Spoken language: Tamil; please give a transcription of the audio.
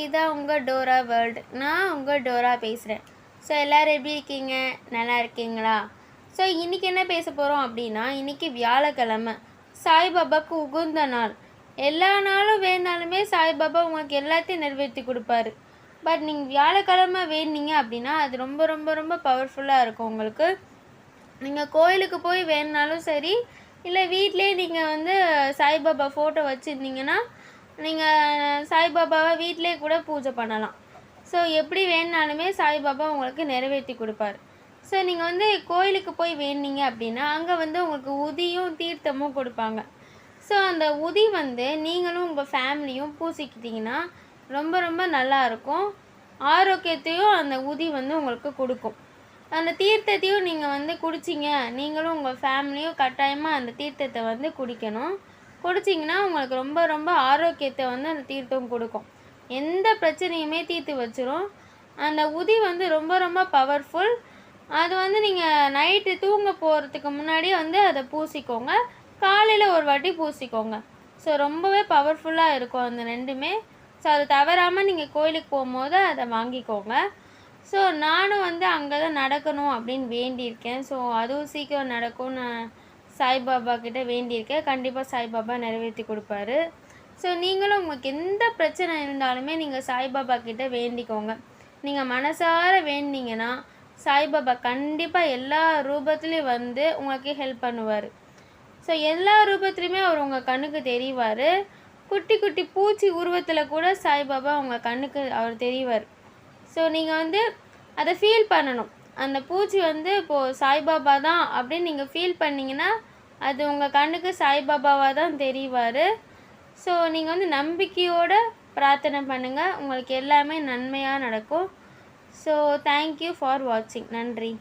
இதுதான் உங்கள் டோரா வேர்ல்டு. நான் உங்கள் டோரா பேசுகிறேன் ஸோ எல்லோரும் எப்படி இருக்கீங்க? நல்லா இருக்கீங்களா? ஸோ இன்றைக்கி என்ன பேச போகிறோம் அப்படின்னா இன்றைக்கி வியாழக்கிழமை. சாய்பாபாவுக்கு உகுந்த நாள். எல்லா நாளும் வேணாலுமே சாய்பாபா உங்களுக்கு எல்லாத்தையும் நிறைவேற்றி கொடுப்பாரு. பட் நீங்கள் வியாழக்கிழமை வேணுனீங்க அப்படின்னா அது ரொம்ப ரொம்ப ரொம்ப பவர்ஃபுல்லாக இருக்கும் உங்களுக்கு. நீங்கள் கோயிலுக்கு போய் வேணுனாலும் சரி இல்லை வீட்டிலே நீங்கள் வந்து சாய்பாபா ஃபோட்டோ வச்சுருந்தீங்கன்னா நீங்கள் சாய்பாபாவை வீட்டிலே கூட பூஜை பண்ணலாம். ஸோ எப்படி வேணுனாலுமே சாய்பாபா உங்களுக்கு நிறைவேற்றி கொடுப்பாரு. ஸோ நீங்கள் வந்து கோயிலுக்கு போய் வேணுனீங்க அப்படின்னா அங்கே வந்து உங்களுக்கு உதியும் தீர்த்தமும் கொடுப்பாங்க. ஸோ அந்த உதி வந்து நீங்களும் உங்கள் ஃபேமிலியும் பூசிக்கிட்டிங்கன்னா ரொம்ப ரொம்ப நல்லா இருக்கும். ஆரோக்கியத்தையும் அந்த உதி வந்து உங்களுக்கு கொடுக்கும். அந்த தீர்த்தத்தையும் நீங்கள் வந்து குடிச்சிங்க. நீங்களும் உங்கள் ஃபேமிலியும் கட்டாயமாக அந்த தீர்த்தத்தை வந்து குடிக்கணும். குடிச்சிங்கன்னா உங்களுக்கு ரொம்ப ரொம்ப ஆரோக்கியத்தை வந்து அந்த தீர்த்தம் கொடுக்கும். எந்த பிரச்சனையுமே தீர்த்து வச்சிரும். அந்த உதி வந்து ரொம்ப ரொம்ப பவர்ஃபுல் அது வந்து நீங்கள் நைட்டு தூங்க போகிறதுக்கு முன்னாடி வந்து அதை பூசிக்கோங்க. காலையில் ஒரு வாட்டி பூசிக்கோங்க. ஸோ ரொம்பவே பவர்ஃபுல்லாக இருக்கும் அந்த ரெண்டுமே. ஸோ அது தவறாமல் நீங்கள் கோயிலுக்கு போகும்போது அதை வாங்கிக்கோங்க. ஸோ நானும் வந்து அங்கே தான் நடக்கணும் அப்படின்னு வேண்டியிருக்கேன். ஸோ அதுவும் சீக்கிரம் நடக்கும் நான் சாய்பாபா கிட்ட வேண்டியிருக்கேன் கண்டிப்பாக சாய்பாபா நிறைவேற்றி கொடுப்பாரு. ஸோ நீங்களும் உங்களுக்கு எந்த பிரச்சனை இருந்தாலுமே நீங்கள் சாய்பாபா கிட்ட வேண்டிக்கோங்க. நீங்கள் மனசார வேண்டிங்கன்னா சாய்பாபா கண்டிப்பாக எல்லா ரூபத்துலேயும் வந்து உங்களுக்கு ஹெல்ப் பண்ணுவார். ஸோ எல்லா ரூபத்துலேயுமே அவர் உங்கள் கண்ணுக்கு தெரிவார். குட்டி குட்டி பூச்சி உருவத்தில் கூட சாய்பாபா உங்கள் கண்ணுக்கு அவர் தெரிவார். ஸோ நீங்கள் வந்து அதை ஃபீல் பண்ணணும். அந்த பூச்சி வந்து இப்போது சாய்பாபா தான் அப்படின்னு நீங்கள் ஃபீல் பண்ணிங்கன்னா அது உங்கள் கண்ணுக்கு சாய்பாபாவாக தான் தெரிவார். ஸோ நீங்கள் வந்து நம்பிக்கையோடு பிரார்த்தனை பண்ணுங்கள் உங்களுக்கு எல்லாமே நன்மையாக நடக்கும். ஸோ தேங்க்யூ ஃபார் வாட்சிங் நன்றி.